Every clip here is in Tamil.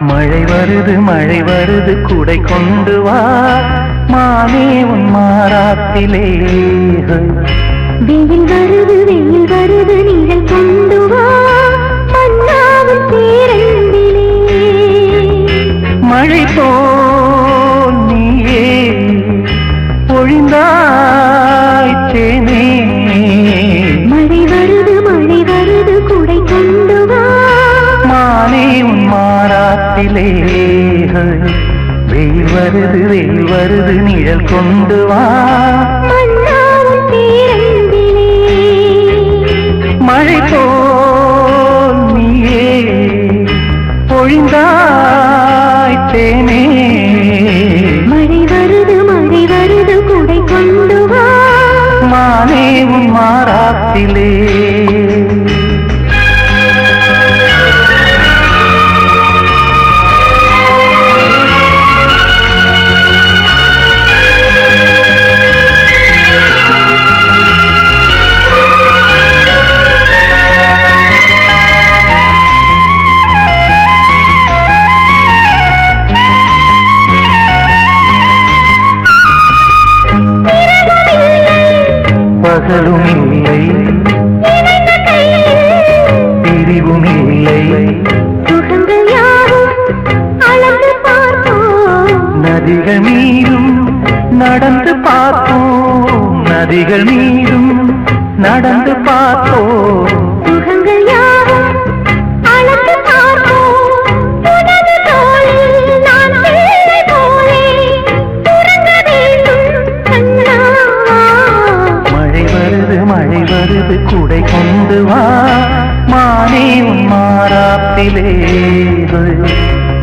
மழை வருது மழை வருது குடை கொண்டு வா. மானே உன் மாறாத்திலே. வெயில் வருது வெயில் வருது மாறாத்திலே வெயில் வருது வெயில் வருது நிழல் கொண்டு வா. மழை போல் நீயே பொழிந்தாய் தேனே. மழை வருது மழை வருது குடை கொண்டு வா. மானே உன் மாறாத்திலே. இல்லை. சுகங்கள் யாவும் அளந்து பார்ப்போம் நதிகள் மீதும் நடந்து பார்ப்போம் நதிகள் மீதும் நடந்து பார்ப்போம் மழை வருது குடை கொண்டு வா. மானே உன் மாறாப்பிலே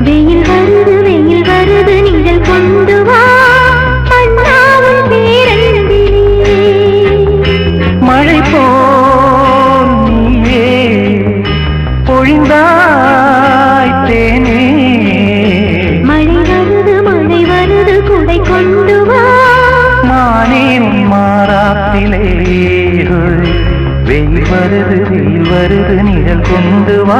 வெயில் வருது வெயில் வருது நிழல் கொண்டு வா. மழை போல் நீயே பொழிந்தாய் தேனே. மழை வருது மழை வருது குடை கொண்டு வா. மானே காத்திலே வெயில் வருது வெயில் வருது நிழல் கொண்டு வா.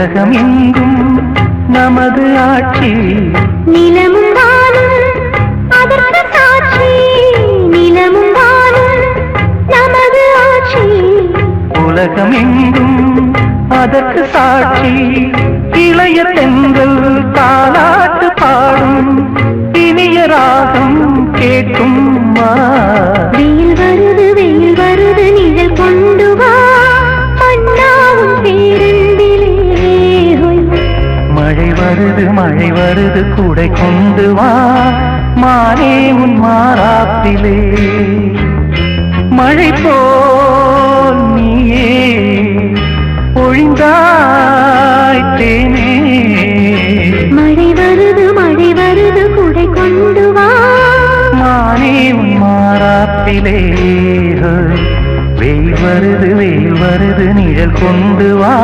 உலகம் எங்கும் நமது ஆட்சி. நிலமும் வானும் அதற்கு சாட்சி. நிலமும் வானும் நமது ஆட்சி. உலகம் எங்கும் அதற்கு சாட்சி. இளைய தென்றல் தாலாட்டு பாடும் இனிய ராகம் கேட்கும் வா. வருது மழை வருது கூடை கொண்டு வா. மானே உன் மாறாப்பிலே மழை போல் நீயே பொழிந்தாய் தேனே. மழை வருது மழை வருது குடை கொண்டு வா. மானே உன் மாறாப்பிலே வெயில் வருது வெயில் வருது நிழல் கொண்டு வா.